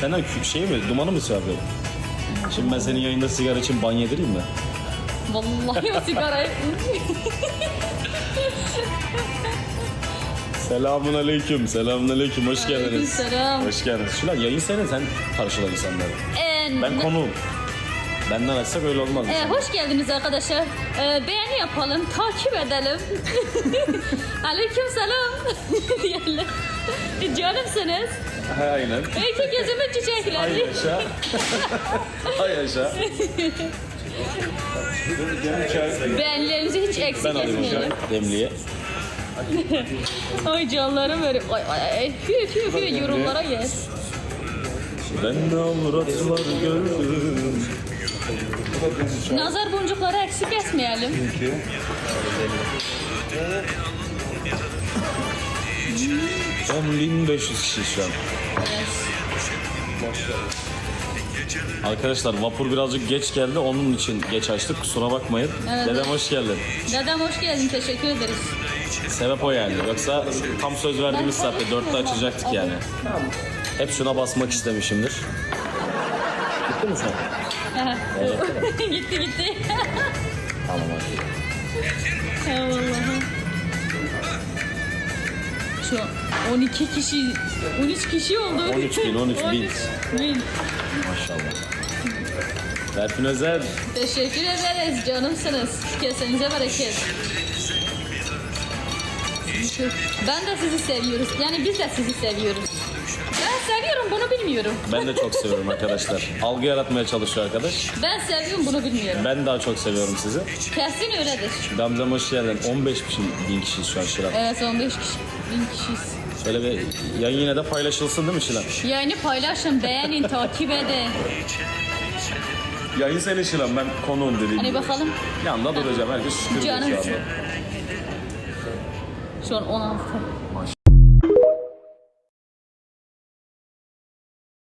Senden şey mi, dumanı mı çarpıyor? Şimdi ben senin yayında sigara için ban yedireyim mi? Vallahi o sigarayı... Selamun aleyküm, selamun aleyküm, hoş geldiniz. Aleykümselam. Hoş geldiniz. Şulan yayın senin, sen karşıla insanları. En... Ben konuğum. Benden açsak öyle olmaz. Ee, hoş geldiniz arkadaşlar. Ee, beğeni yapalım, takip edelim. Aleyküm selam diyelim. Canımsınız. Aynen. İki gözümün Hay çiçekleri. yaşa. Hay yaşa. Beğenilerinizi hiç eksik Ben alayım etmeyelim. hocam demliğe. Ay canlarım böyle. Ay ay ay. Fü fü fü yorumlara gel. Ben ne avratlar gördüm. Nazar boncukları eksik etmeyelim. 10.500 kişi şu an. Arkadaşlar vapur birazcık geç geldi. Onun için geç açtık. Kusura bakmayın. Evet. Dedem hoş geldin. Dedem hoş geldin. Teşekkür ederiz. Sebep o yani. Yoksa tam söz verdiğimiz saatte dörtte açacaktık yani. Hep şuna basmak istemişimdir. Gitti mi sen? gitti gitti. Tamam hadi. Eyvallah. Şu an 12 kişi, 13 kişi oldu. 13 bin, 13 bin. bin. Maşallah. Berfin Özel. Teşekkür ederiz canımsınız. Kesenize bereket. Ben de sizi seviyoruz. Yani biz de sizi seviyoruz. Ben seviyorum bunu bilmiyorum. Ben de çok seviyorum arkadaşlar. Algı yaratmaya çalışıyor arkadaş. Ben seviyorum bunu bilmiyorum. Ben daha çok seviyorum sizi. Kesin öyledir. Gamzem hoş geldin. 15 bin, bin kişiyiz şu an Şilan. Evet 15 kişi. Bin kişiyiz. Şöyle bir yayın yine de paylaşılsın değil mi Şilan? Yayını paylaşın, beğenin, takip edin. Yayın senin Şilan ben konuğum dediğim Hani gibi. bakalım. Yanında duracağım herkes şükür ediyor şu Canım. anda. Şu an 16.